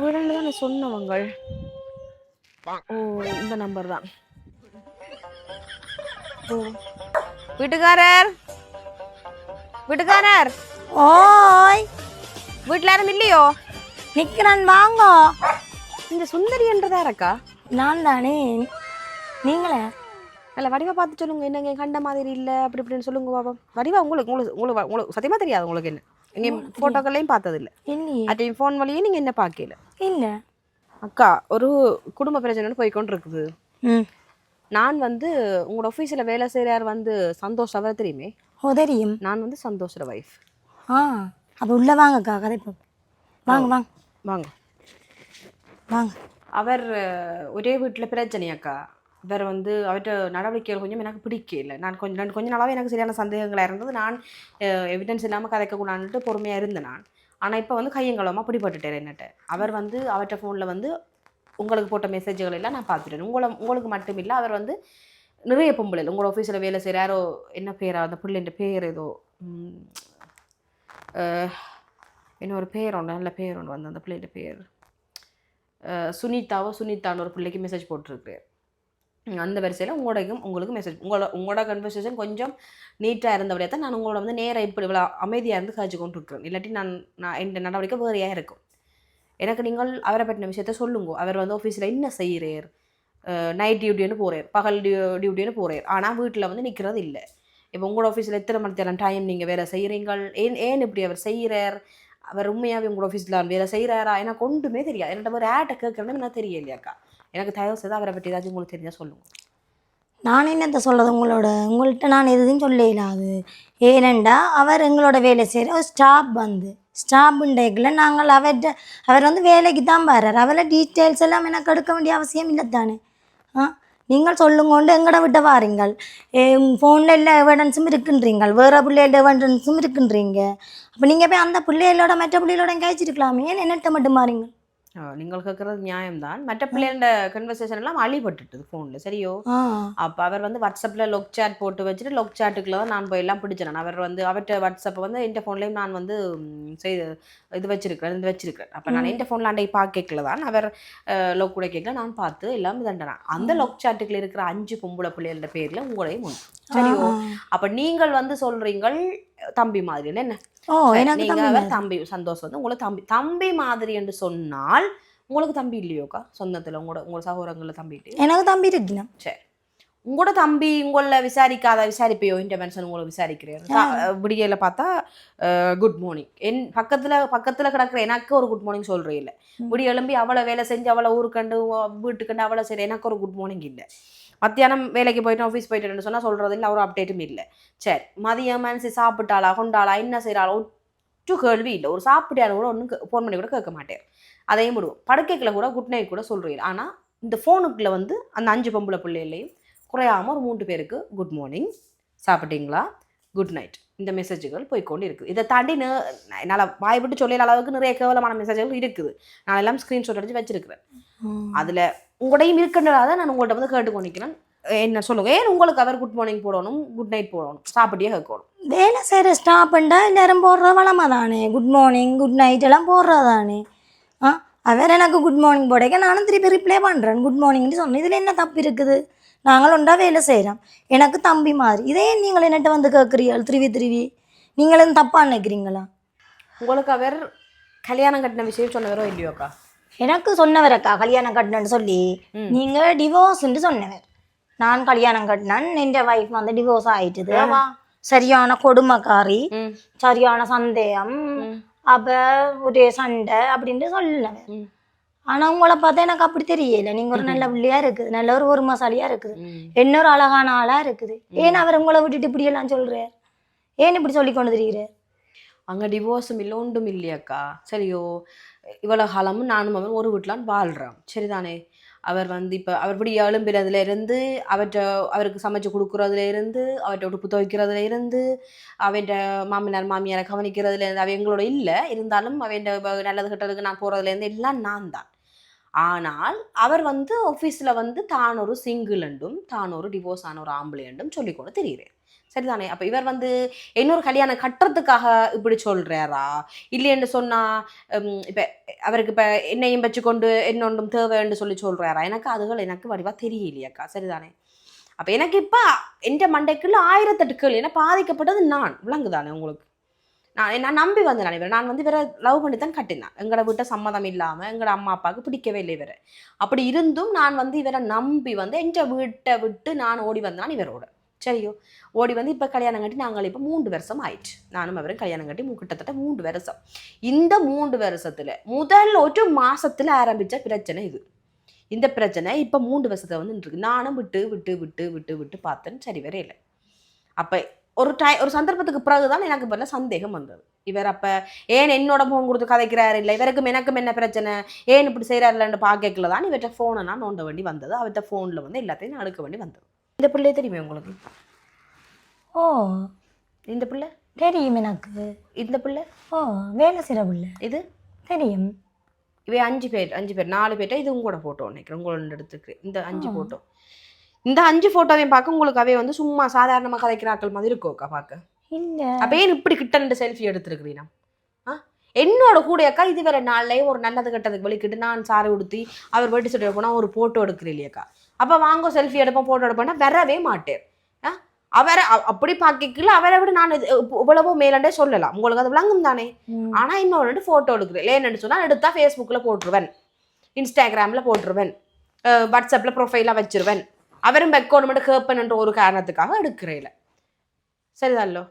வீடில் தானே சொன்னவங்க ஓ இந்த நம்பர் தான். ஓ. வீட்டுக்காரர்? வீட்டுக்காரர்? ஓய். வீட்டில் யாரும் இல்லையோ? நிக்கிறேன் வாங்கோ. இந்த சுந்தரி என்றதா இருக்கா? நான் தானே. நீங்களே? நல்ல வடிவா பார்த்து சொல்லுங்க. என்னங்க கண்ட மாதிரி இல்லை அப்படி இப்படின்னு சொல்லுங்க பாப்போம் வடிவா உங்களுக்கு உங்களுக்கு உங்களுக்கு உங்களுக்கு சத்தியமா தெரியாது உங்களுக்கு என்ன? எங்க ஃபோட்டோக்கள்லையும் பார்த்தது இல்லை இல்லையே. ஃபோன் வழியே நீங்க என்ன பார்க்கல? இல்லை. அக்கா ஒரு குடும்ப பிரச்சனைன்னு போய்க்கொண்டு இருக்குது நான் வந்து உங்களோட ஆஃபீஸில் வேலை செய்கிறார் வந்து சந்தோஷ் அவர் தெரியுமே? ஓ தெரியும். நான் வந்து சந்தோஷோட வைஃப் ஆ அப்போ உள்ளே வாங்கக்கா கதை வாங்க வாங்க. வாங்க. வாங்க. அவர் ஒரே வீட்டில் பிரச்சனையாக்கா? வேறு வந்து அவர்கிட்ட நடவடிக்கைகள் கொஞ்சம் எனக்கு பிடிக்கல. நான் கொஞ்சம் நான் கொஞ்ச நாளாகவே எனக்கு சரியான சந்தேகங்களாக இருந்தது. நான் எவிடன்ஸ் இல்லாமல் கதைக்கக்கூடாதுன்ட்டு பொறுமையாக இருந்தேன் நான். ஆனால் இப்போ வந்து கையங்களமாக பிடிப்பட்டுட்டேன் என்னட்ட. அவர் வந்து அவர்கிட்ட ஃபோனில் வந்து உங்களுக்கு போட்ட மெசேஜ்கள் எல்லாம் நான் பார்த்துட்டேன். உங்களை உங்களுக்கு மட்டும் இல்லை அவர் வந்து நிறைய பொம்பளை உங்களோட ஆஃபீஸில் வேலை செய்கிறாரோ என்ன பேரா அந்த பிள்ளைன்ற பேர் ஏதோ இன்னொரு பேர் ஒன்று நல்ல பேர் ஒன்று வந்து அந்த பிள்ளைகிட்ட பேர். சுனிதாவோ சுனிதான்னு ஒரு பிள்ளைக்கு மெசேஜ் போட்டிருக்கிறார். அந்த வரிசையில் உங்களுடையும் உங்களுக்கு மெசேஜ் உங்களோட உங்களோட கன்வர்சேஷன் கொஞ்சம் நீட்டாக இருந்தபடியாக தான் நான் உங்களோட வந்து நேராக இப்படி இவ்வளோ அமைதியாக இருந்து காய்ச்சி கொண்டு இருக்கிறேன் இல்லாட்டி நான் நான் என் நடவடிக்கை வேறையாக இருக்கும். எனக்கு நீங்கள் அவரை பற்றின விஷயத்த சொல்லுங்க. அவர் வந்து ஆஃபீஸில் என்ன செய்கிறார் நைட் டியூட்டின்னு போகிறார் பகல் டியூ டியூட்டின்னு போகிறார் ஆனால் வீட்டில் வந்து நிற்கிறது இல்லை. இப்போ உங்களோட ஆஃபீஸில் எத்தனை மணி டைம் நீங்கள் வேலை செய்கிறீங்கள் ஏன் ஏன் இப்படி அவர் செய்கிறார் அவர் உண்மையாகவே உங்களோட ஆஃபீஸில் வேலை செய்கிறாரா எனக்கு ஒன்றுமே தெரியாது. என்கிட்ட ஒரு ஆட்டை கேட்குறேன்னு எனக்கு தெரியலையாக்கா எனக்கு தயவு செய்து அவரை பற்றி ஏதாச்சும் உங்களுக்கு தெரிஞ்சால் சொல்லுங்கள் நான் என்னத்த சொல்கிறது உங்களோட? உங்கள்கிட்ட நான் எதுவும் சொல்ல இல்லாது ஏனெண்டா அவர் எங்களோட வேலை செய்கிற ஒரு ஸ்டாப் வந்து. ஸ்டாப் டேக்கில் நாங்கள் அவர்கிட்ட அவர் வந்து வேலைக்கு தான் வர்றார். அவரை டீட்டெயில்ஸ் எல்லாம் எனக்கு எடுக்க வேண்டிய அவசியம் இல்லை தானே? ஆ? நீங்கள் சொல்லுங்கொண்டு எங்கட விட்ட வாரீங்கள். ஃபோனில் எல்லா எவிடன்ஸும் இருக்குன்றீங்கள். வேறு பிள்ளைகளோட எவிடன்ஸும் இருக்குன்றீங்க. அப்போ நீங்கள் போய் அந்த பிள்ளைகளோட மற்ற பிள்ளைகளோட கழிச்சிருக்கலாமே ஏன் என்னட்ட மட்டும் மாறீங்க நீங்கள் கேட்குறது நியாயம்தான். மற்ற பிள்ளைகளோட கன்வர்சேஷன் எல்லாம் அழிபட்டுட்டுது ஃபோனில் சரியோ? அப்போ அவர் வந்து வாட்ஸ்அப்பில் லொக் சேட் போட்டு வச்சுட்டு லொக் சேட்டுக்குள்ள தான் நான் போய் எல்லாம் பிடிச்சேன் அவர் வந்து அவர்கிட்ட வாட்ஸ்அப்பை வந்து என் ஃபோன்லேயும் நான் வந்து செய்து இது வச்சிருக்கிறேன் இது வச்சிருக்கிறேன். அப்போ நான் என் ஃபோனில் அண்டை பார்க்கல தான். அவர் லொக் கூட கேட்கல. நான் பார்த்து எல்லாம் இதண்டனா. அந்த லொக் சேட்டுக்குள்ள இருக்கிற அஞ்சு பொம்பளை பிள்ளைகளோட பேரில் உங்களையும் ஒன்று சரியோ? அப்போ நீங்கள் வந்து சொல்றீங்கள் தம்பி மாதிரி என்ன? நீங்க தம்பி சந்தோஷம். வந்து உங்களுக்கு தம்பி தம்பி மாதிரி என்று சொன்னால் உங்களுக்கு தம்பி இல்லையோக்கா சொந்தத்துல உங்களோட உங்களோட சகோதரங்கள தம்பி இல்லையோ? எனக்கு தம்பி இருக்குண்ணா சரி. உங்களோட தம்பி உங்களை விசாரிக்காத விசாரிப்பையோ இந்த மனுஷன் உங்களை விசாரிக்கிறேன். விடியல பார்த்தா குட் மார்னிங் என் பக்கத்துல பக்கத்துல கிடக்குற எனக்கு ஒரு குட் மார்னிங் சொல்றே இல்லை. விடிய எழும்பி அவளை வேலை செஞ்சு அவளை ஊருக்கண்டு வீட்டுக்கண்டு அவளை சரி எனக்கு ஒரு குட் மார்னிங் இல்லை. மத்தியானம் வேலைக்கு போயிட்டு ஆஃபீஸ் போயிட்டு சொன்னால் சொல்கிறது இல்லை ஒரு அப்டேட்டும் இல்லை. சரி மதியம் மனசு சாப்பிட்டாளா கொண்டாளா என்ன செய்கிறாளா ஒற்று கேள்வி இல்லை. ஒரு சாப்பிட்டாலும் கூட ஒன்றும் ஃபோன் பண்ணி கூட கேட்க மாட்டேன். அதையும் விடுவோம். படுக்கைக்குள்ள கூட குட் நைட் கூட சொல்கிறீங்க ஆனால் இந்த ஃபோனுக்குள்ள வந்து அந்த அஞ்சு பொம்பளை பிள்ளைகளையும் குறையாம ஒரு மூன்று பேருக்கு குட் மார்னிங் சாப்பிட்டீங்களா? குட் நைட் இந்த மெசேஜுகள் போய்க்கொண்டு இருக்குது இதை தாண்டி என்னால் வாய் விட்டு சொல்லிற அளவுக்கு நிறைய கேவலமான மெசேஜ்கள் இருக்குது. நான் எல்லாம் ஸ்க்ரீன்ஷாட் அடிச்சு வச்சிருக்கிறேன். அதில் உங்களையும் இருக்கின்றதால நான் உங்கள்கிட்ட வந்து கேட்டுக்கொண்டிருக்கிறேன் என்ன சொல்லுங்க? ஏன் உங்களுக்கு அவர் குட் மார்னிங் போடணும் குட் நைட் போடணும்? சாப்பிட்டே கேட்கணும்? வேலை செய்கிற ஸ்டாஃப்ண்டா எல்லாரும் போடுற வளமாக தானே குட் மார்னிங் குட் நைட் எல்லாம் போடுறது தானே ஆ அவர் எனக்கு குட் மார்னிங் போடைக்க நானும் திருப்பி ரிப்ளை பண்ணுறேன் குட் மார்னிங்னு சொன்னேன் இதில் என்ன தப்பு இருக்குது? நாங்கள் ஒன்றா வேலை செய்கிறோம் எனக்கு தம்பி மாதிரி. இதே நீங்கள் என்னட்ட வந்து கேட்குறீர்கள் திருவி திருவி. நீங்களும் தப்பாக நினைக்கிறீங்களா? உங்களுக்கு அவர் கல்யாணம் கட்டின விஷயம் சொன்னவரோ இல்லையோக்கா எனக்கு சொன்னவரக்கா கல்யாணம் கட்டினு சொல்லி. நீங்கள் டிவோர்ஸ்ன்னு சொன்னவர். நான் கல்யாணம் கட்டினேன் என் வைஃப் வந்து டிவோர்ஸ் ஆயிட்டுது. சரியான கொடுமைக்காரி சரியான சந்தேகம். அப்ப ஒரே சண்டை அப்படின்ட்டு சொல்லல ம். ஆனா உங்களை பார்த்தா எனக்கு அப்படி தெரியல. நீங்க ஒரு நல்ல பிள்ளையா இருக்குது. நல்ல ஒரு ஒரு மசாலியா இருக்குது இன்னொரு அழகான ஆளா இருக்குது. ஏன் அவர் உங்களை விட்டுட்டு இப்படி எல்லாம் சொல்றார்? ஏன் இப்படி சொல்லி கொண்டு தெரியுறார் அங்கே டிவோர்ஸும் இல்லை ஒன்றும் இல்லையாக்கா. சரியோ இவ்வளோ காலமும் நானும் அவன் ஒரு வீட்டிலான் வாழ்கிறான் சரிதானே? அவர் வந்து இப்போ அவர் இப்படி எழும்புறதுல இருந்து அவர்கிட்ட அவருக்கு சமைச்சு கொடுக்குறதுல இருந்து அவர்கிட்ட உடுப்பு துவைக்கிறதுல இருந்து அவன்கிட்ட மாமனார் மாமியாரை கவனிக்கிறதுல இருந்து அவ எங்களோட இல்லை. இருந்தாலும் அவன்கிட்ட நல்லது கெட்டதுக்கு நான் போகிறதுல இருந்து எல்லாம் நான் தான் ஆனால் அவர் வந்து ஆஃபீஸில் வந்து தான் ஒரு சிங்கிள் என்றும் தான் ஒரு டிவோர்ஸ் ஆன ஒரு ஆம்பளை என்றும் சொல்லிக்கொண்டு தெரிகிறேன் சரிதானே? அப்போ இவர் வந்து இன்னொரு கல்யாணம் கட்டுறதுக்காக இப்படி சொல்கிறாரா இல்லைன்னு சொன்னால் இப்போ அவருக்கு இப்போ என்னையும் வச்சுக்கொண்டு என்னொன்றும் தேவைன்னு சொல்லி சொல்கிறாரா எனக்கு அதுகள் எனக்கு வடிவாக தெரியலையாக்கா. சரிதானே? அப்போ எனக்கு இப்போ எந்த மண்டைக்குள்ள ஆயிரத்தெட்டு கேள்வி. ஏன்னா பாதிக்கப்பட்டது நான். விளங்குதானே உங்களுக்கு? நான் நான் நம்பி வந்து நான் நான் வந்து இவரை லவ் பண்ணி தான் கட்டினேன். எங்களோட வீட்டை சம்மதம் இல்லாமல் எங்களோட அம்மா அப்பாவுக்கு பிடிக்கவே இல்லை இவரை. அப்படி இருந்தும் நான் வந்து இவரை நம்பி வந்து என் வீட்டை விட்டு நான் ஓடி வந்தான். இவரோட. சரியோ? ஓடி வந்து இப்போ கல்யாணம் கட்டி நாங்கள் இப்போ மூன்று வருஷம் ஆயிடுச்சு நானும் அவரும் கல்யாணம் கட்டி கிட்டத்தட்ட மூன்று வருஷம். இந்த மூன்று வருஷத்தில் முதல் ஒரு மாதத்தில் ஆரம்பித்த பிரச்சனை இது. இந்த பிரச்சனை இப்போ மூன்று வருஷத்தில் வந்து இருக்கு நானும் விட்டு விட்டு விட்டு விட்டு விட்டு பார்த்தேன்னு சரி வரே இல்லை. அப்போ ஒரு டை ஒரு சந்தர்ப்பத்துக்கு பிறகுதான் எனக்கு பதில் சந்தேகம் வந்தது. இவர் அப்ப ஏன் என்னோட ஃபோன் கொடுத்து கதைக்கிறாரு? இல்லை இவருக்கும் எனக்கும் என்ன பிரச்சனை? ஏன் இப்படி செய்கிறாருலன்னு பார்க்கல தான் இவர்கிட்ட ஃபோனை நான் நோண்ட வேண்டி வந்தது. அவர்கிட்ட ஃபோனில் வந்து எல்லாத்தையும் நான் எடுக்க வேண்டி வந்தது. இந்த பிள்ளையே தெரியுமே உங்களுக்கு? ஓ. இந்த பிள்ளை? தெரியும் எனக்கு. இந்த பிள்ளை? ஓ வேலை செய்கிற பிள்ளை. இது? தெரியும். இவை அஞ்சு பேர் அஞ்சு பேர். நாலு பேர்ட்ட இது உங்களோட ஃபோட்டோ நினைக்கிறேன். உங்களோட எடுத்துக்கு இந்த அஞ்சு ஃபோட்டோ இந்த அஞ்சு ஃபோட்டோவையும் பார்க்க உங்களுக்கு அவே வந்து சும்மா சாதாரணமாக கதைக்கிற ஆட்கள் மாதிரி இருக்கோக்கா பார்க்க இல்லை. அப்ப ஏன் இப்படி கிட்ட ரெண்டு செல்ஃபி எடுத்துருக்கிறீனா? ஆ? என்னோட கூட அக்கா இதுவரை நாள்லயே ஒரு நல்லது கெட்டதுக்கு வெளிக்கிட்டு நான் சாரி உடுத்தி அவர் வெட்டி சுட்டு போனா ஒரு போட்டோ எடுக்கிறேன் இல்லையாக்கா அப்ப வாங்க செல்ஃபி எடுப்போம் போட்டோ எடுப்போம்னா வரவே மாட்டேன். ஆ? அவரை அப்படி பார்க்கல அவரை விட நான் இது இவ்வ- இவ்வளவோ மேலண்டே சொல்லலாம். உங்களுக்கு அது விளங்கும் தானே? ஆனா இன்னொரு போட்டோ எடுக்கிறேன். ஏன்னு சொன்னா எடுத்தா ஃபேஸ்புக்கில் போட்டுருவேன். இன்ஸ்டாகிராம்ல போட்டுருவேன். வாட்ஸ்அப்ல ப்ரொஃபைலாக வச்சிருவேன். அவரும் அக்கௌண்ட் மட்டும் கேட்பேன்ன்ற ஒரு காரணத்துக்காக எடுக்கிறேன் சரிதான்லோ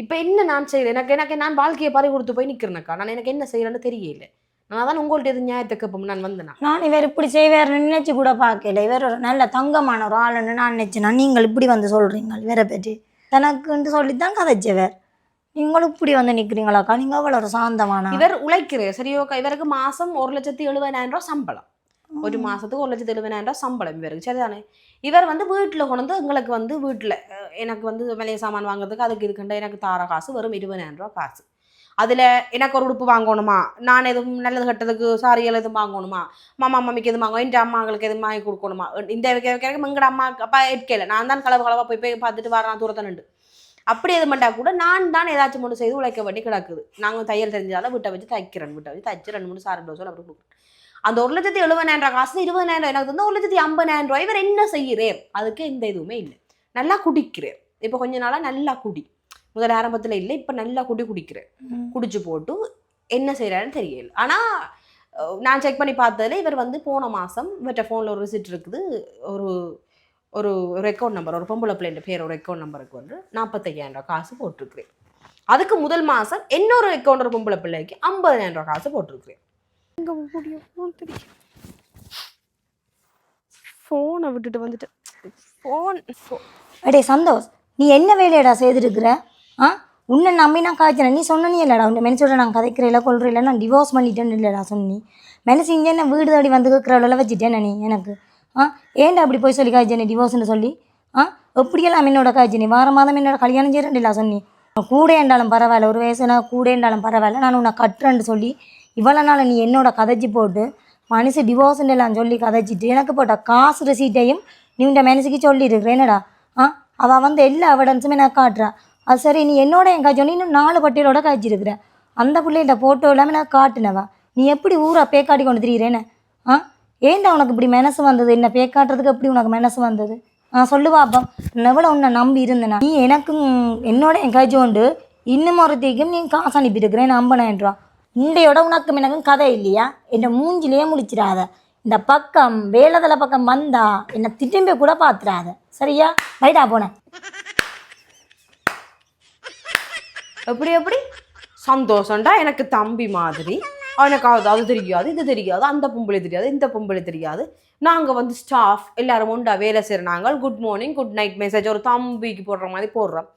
இப்போ என்ன நான் செய்யறேன் எனக்கு எனக்கு நான் வாழ்க்கையை பறி கொடுத்து போய் நிற்கிறேனக்கா நான் எனக்கு என்ன செய்யறேன்னு தெரியல. நான் தான் உங்கள்ட்ட எது நியாயத்தை கேட்போம் நான் வந்தேனா? நான் இவர் இப்படி செய்வார்னு நினைச்சு கூட பார்க்கல. இவர் ஒரு நல்ல தங்கமான ஒரு ஆளுன்னு நான் நினைச்சேன்? நீங்கள் இப்படி வந்து சொல்றீங்க இவரை பற்றி. தனக்குன்ட்டு சொல்லித்தான் கதைச்சவர். நீங்களும் இப்படி வந்து நிற்கிறீங்களாக்கா நீங்கள் அவ்வளோ ஒரு சாந்தமான? இவர் உழைக்கிறேன். சரியோக்கா இவருக்கு மாசம் ஒரு லட்சத்தி எழுபதாயிரம் ரூபாய் சம்பளம். ஒரு மாசத்துக்கு ஒரு லட்சத்தி எழுபதாயிரம் ரூபாய் சம்பளம் இவருக்கு சரிதானே இவர் வந்து வீட்டில் கொண்டு வந்து எங்களுக்கு வந்து வீட்டில் எனக்கு வந்து மளிகை சாமான் வாங்குறதுக்கு அதுக்கு இதுக்கண்ட எனக்கு தார காசு வெறும் இருபதாயிரம் ரூபாய் காசு அதில் எனக்கு ஒரு உடுப்பு வாங்கணுமா நான் எதுவும் நல்லது கட்டதுக்கு சாரிகள் எதுவும் வாங்கணுமா மாமா மம்மிக்கு எதுவும் வாங்கணும் என் அம்மாங்களுக்கு எதுவும் வாங்கி கொடுக்கணுமா இந்த கேட்க எங்கட அம்மா அப்பா எடுக்கல நான் தான் கலவு கலவாக போய் போய் பார்த்துட்டு வரேன் தூரத்தை நின்று அப்படி எது பண்ணா கூட நான் தான் ஏதாச்சும் ஒன்று செய்து உழைக்க வேண்டி கிடக்குது நாங்கள் தையல் தெரிஞ்சாலும் வீட்டை வச்சு தைக்கிறேன் வீட்டை வச்சு தைச்சு ரெண்டு மூணு சாரி டோஸில் அப்படி கொடுக்குறேன் அந்த ஒரு லட்சத்தி எழுபதாயிரம் ரூபாய் காசு இருபதாயிரம் எனக்கு வந்து ஒரு லட்சத்தி ஐம்பதாயிரம் ரூபாய் இவர் என்ன செய்கிறேன் அதுக்கு எந்த இதுவுமே இல்லை. நல்லா குடிக்கிறேன் இப்போ கொஞ்ச நாளாக நல்லா குடி. முதல் ஆரம்பத்தில் இல்லை இப்போ நல்லா குடி குடிக்கிறேன். குடிச்சு போட்டு என்ன செய்கிறாருன்னு தெரியல. ஆனால் நான் செக் பண்ணி பார்த்ததுல இவர் வந்து போன மாதம் இவர்கிட்ட ஃபோனில் ஒரு ரிசிட் இருக்குது. ஒரு ஒரு அக்கௌண்ட் நம்பர் ஒரு பொம்பளை பிள்ளைன்ற பேர் ஒரு அக்கௌண்ட் நம்பருக்கு வந்து நாற்பத்தையாயிரம் ரூபாய் காசு போட்டிருக்கிறேன். அதுக்கு முதல் மாதம் இன்னொரு அக்கௌண்ட் ஒரு பொம்பளை பிள்ளைக்கு ஐம்பதாயிரம் ரூபாய் காசு போட்டிருக்கிறேன். இங்கே முடியும்? ஃபோன் தெரியும் ஃபோனை விட்டுட்டு வந்துட்டு. ஃபோன் அடே சந்தோஷ் நீ என்ன வேலையடா செய்திருக்கிற ஆ? உன்னை நம்பி நான் காய்ச்சினேன் நீ சொன்னனே இல்லைடா. உன்னை மனசோட நான் கதைக்கிறேன். கொள்றேன் நான் டிவோர்ஸ் பண்ணிட்டேன்னு இல்லைடா சொன்னி. மனசு இங்கே என்ன வீடு தாடி வந்து கேட்குறவளெல்லாம் வச்சுட்டேன் நீ எனக்கு. ஆ? ஏன்டா அப்படி போய் சொல்லி காய்ச்சனே டிவோர்ஸ்னு சொல்லி? ஆ? எப்படியெல்லாம் என்னோட நீ? வார மாதம் என்னோட கல்யாணம் செய்யறேன்டா சொன்னி. கூட என்றாலும் பரவாயில்ல. ஒரு வயசுனா கூட என்றாலும் பரவாயில்ல. நான் உன்னை கட்டுறேன்னு சொல்லி இவ்வளோ நாள் நீ என்னோட கதைச்சி போட்டு மனுஷன் டிவோர்ஸ்ன்னு எல்லாம் சொல்லி கதைச்சிட்டு எனக்கு போட்ட காசு ரெசீட்டையும் நீ உன் மனசுக்கு சொல்லியிருக்கிற. என்னடா? ஆ? அவள் வந்து எல்லா எவிடன்ஸுமே நான் காட்டுறா அது சரி நீ என்னோட என் காய்ச்சி இன்னும் நாலு பட்டியலோட காய்ச்சிருக்கிற. அந்த பிள்ளைகிட்ட ஃபோட்டோ எல்லாமே நான் காட்டினவா? நீ எப்படி ஊரை பேக்காட்டி கொண்டு திரியிறேன்னு ஆ? ஏன்டா உனக்கு இப்படி மனசு வந்தது? என்ன பேக்காட்டுறதுக்கு எப்படி உனக்கு மனசு வந்தது? ஆ சொல்லு பாப்பா எவ்வளோ உன்னை நம்பி இருந்தேனா? நீ எனக்கும் என்னோட என் காய்ச்சி கொண்டு இன்னும் ஒருத்தைக்கும் நீ காசு அனுப்பியிருக்கிறேன் ஐம்பதாயிரம் ரூபா இன்றையோட உனக்கும் எனக்கும் கதை இல்லையா? என்னை மூஞ்சிலே முடிச்சிடாத இந்த பக்கம் வேலதலை பக்கம் வந்தா என்னை திரும்பி கூட பார்த்துடாத சரியா? ரைட்டா போனேன் எப்படி எப்படி? சந்தோஷம்டா எனக்கு தம்பி மாதிரி. அவனுக்கு அது அது தெரியாது இது தெரியாது அந்த பொம்பளை தெரியாது இந்த பொம்பளை தெரியாது. நாங்கள் வந்து ஸ்டாஃப் எல்லாரும் உண்டா வேலை செய்கிற நாங்கள் good morning good night message ஒரு தம்பிக்கு போடுற மாதிரி போடுறோம்.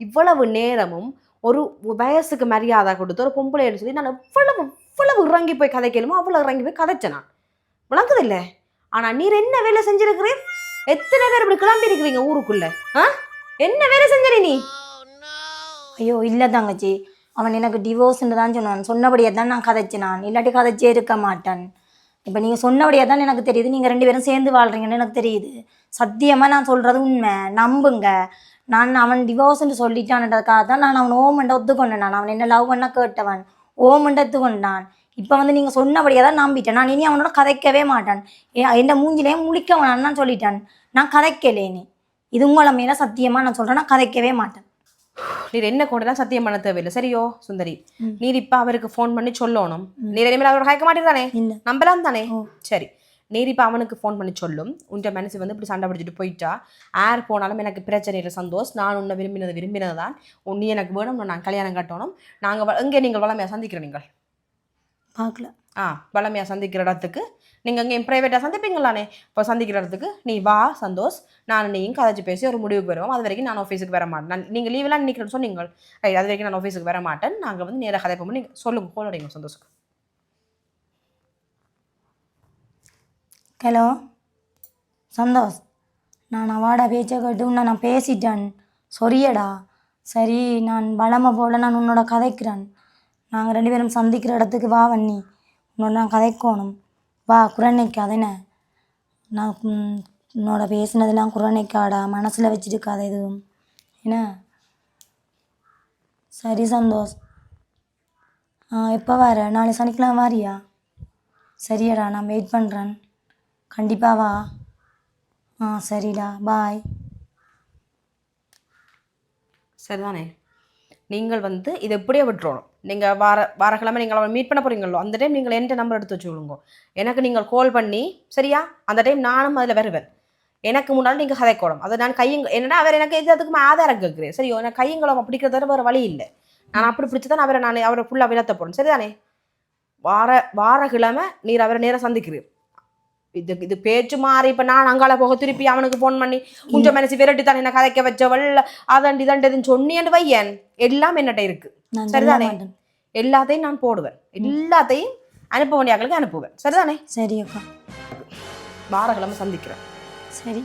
இவ்வளவு நேரமும் ஒரு வயசுக்கு மரியாதை கொடுத்து ஒரு பொம்பளைன்னு சொல்லி நான் எவ்வளவு எவ்வளவு இறங்கி போய் கதைக்கணுமோ அவ்வளோ இறங்கி போய் கதைச்சேன் நான். விளங்குது இல்லை? ஆனால் நீர் என்ன வேலை செஞ்சிருக்கிறீர் எத்தனை பேர் இப்படி கிளம்பி இருக்கிறீங்க ஊருக்குள்ள? ஆ? என்ன வேலை செஞ்சரி நீ? ஐயோ இல்லை தங்கச்சி. அவன் எனக்கு டிவோர்ஸ்ன்னு தான் சொன்னான். சொன்னபடியே தான் நான் கதைச்சினான் இல்லாட்டி கதைச்சே இருக்க மாட்டேன். இப்போ நீங்கள் சொன்னபடியே தான் எனக்கு தெரியுது. நீங்கள் ரெண்டு பேரும் சேர்ந்து வாழ்றீங்கன்னு எனக்கு தெரியுது. சத்தியமாக நான் சொல்கிறது உண்மை. நம்புங்க. நான் அவன் டிவோர்ஸ்ன்னு சொல்லிட்டான்றதுக்காக தான் நான் அவன் ஓமண்ட ஒத்துக்கொண்டேன். நான் அவன் என்ன லவ் பண்ண கேட்டவன் ஓமண்ட ஒத்துக்கொண்டான் இப்போ வந்து நீங்கள் சொன்னபடியே தான் நம்பிட்டேன். நான் இனி அவனோட கதைக்கவே மாட்டேன். என் மூஞ்சிலே முழிக்க வேணான்னு சொல்லிட்டான். நான் கதைக்கலேனே இது உங்களை மேலே சத்தியமாக நான் சொல்கிறேன் நான் கதைக்கவே மாட்டேன். நீர் என்ன கொண்டுலாம் சத்தியம் பண்ண தேவையில்லை. சரியோ சுந்தரி? நீர் இப்ப அவருக்கு ஃபோன் பண்ணி சொல்லணும். நீர் இனிமேல் அவரோட கேட்க மாட்டேங்கிறானே இல்ல. நம்பலாம் தானே ஓ. சரி. நீர் இப்ப அவனுக்கு ஃபோன் பண்ணி சொல்லும். உன்ற மனசு வந்து இப்படி சண்டை பிடிச்சிட்டு போயிட்டா. யார் போனாலும் எனக்கு பிரச்சனை இல்லை சந்தோஷ். நான் உன்னை விரும்பினது விரும்பினதுதான். உன் நீ எனக்கு வேணும் நான் கல்யாணம் கட்டணும். நாங்க வ- எங்கே நீங்கள் வளமையா சந்திக்கிற நீங்கள்? பார்க்கல. ஆ வளமையா சந்திக்கிற இடத்துக்கு. நீங்கள் அங்கே ப்ரைவேட்டாக சந்திப்பீங்களானே? இப்போ சந்திக்கிற இடத்துக்கு நீ வா சந்தோஷ். நான் நீயும் கதைச்சு பேசி ஒரு முடிவுக்கு வருவோம். அது வரைக்கும் நான் ஆஃபீஸுக்கு வர மாட்டேன். நான் நீங்கள் லீவெல்லாம் நிற்கிறேன்னு சொன்னீங்க ரைட் அது வரைக்கும் நான் ஆஃபீஸுக்கு வர மாட்டேன். நாங்கள் வந்து நேராக கதைப்போம் நீங்கள் சொல்லுங்கள் கோல் அடிங்க சந்தோஷுக்கு ஹலோ? சந்தோஷ் நான் அவாடா பேச்சை கேட்டு உன்னை நான் பேசிட்டேன். சொரியடா சரி நான் வளமை போல நான் உன்னோட கதைக்கிறேன். நாங்கள் ரெண்டு பேரும் சந்திக்கிற இடத்துக்கு வா வன்னி. உன்னோட நான் கதைக்கோணும். வா குரணைக்காதன நான் உன்னோட பேசினதெல்லாம் குரணைக்காடா மனசில் வச்சுருக்காத எதுவும். என்ன? சரி சந்தோஷ். ஆ எப்போ வர? நாளை சனிக்கிழமை வாரியா? சரியடா நான் வெயிட் பண்ணுறேன் கண்டிப்பாக வா. ஆ சரிடா பாய் சரிதானே? நீங்கள் வந்து இது எப்படியே விட்டுறணும். நீங்கள் வார வாரக்கிழமை நீங்கள் அவரை மீட் பண்ண போகிறீங்களோ அந்த டைம் நீங்கள் என்கிட்ட நம்பர் எடுத்து வச்சுக்கொள்ளுங்க. எனக்கு நீங்கள் கால் பண்ணி சரியா? அந்த டைம் நானும் அதில் வருவேன். எனக்கு முன்னால் நீங்கள் கதைக்கணும் அதை நான் கையங்க என்னன்னா அவர் எனக்கு எதுக்கும் ஆதாரம் கேட்குறேன் சரி எனக்கு கையங்களம் பிடிக்கிறத வேறு வழி இல்லை. நான் அப்படி பிடிச்சி தான் அவரை நான் அவரை ஃபுல்லாக விளத்த போகிறேன் சரிதானே? வார வாரக்கிழமை நீர் அவரை நேராக சந்திக்கிறீர். இது இது பேச்சு மாறி இப்போ நான் அங்கால போக திருப்பி அவனுக்கு ஃபோன் பண்ணி கொஞ்சம் மனசு விரட்டி தான் என்ன கதைக்க வச்சவள் அதண்டு இதண்டதுன்னு சொன்னியன்னு வையன். எல்லாம் என்னட்ட இருக்கு. சரிதானே? எல்லாத்தையும் நான் போடுவேன். எல்லாத்தையும் அனுப்ப வேண்டிய ஆட்களுக்கு அனுப்புவேன். சரிதானே? சரி அக்கா. வாரக்கிழமை சந்திக்கிறேன். சரி.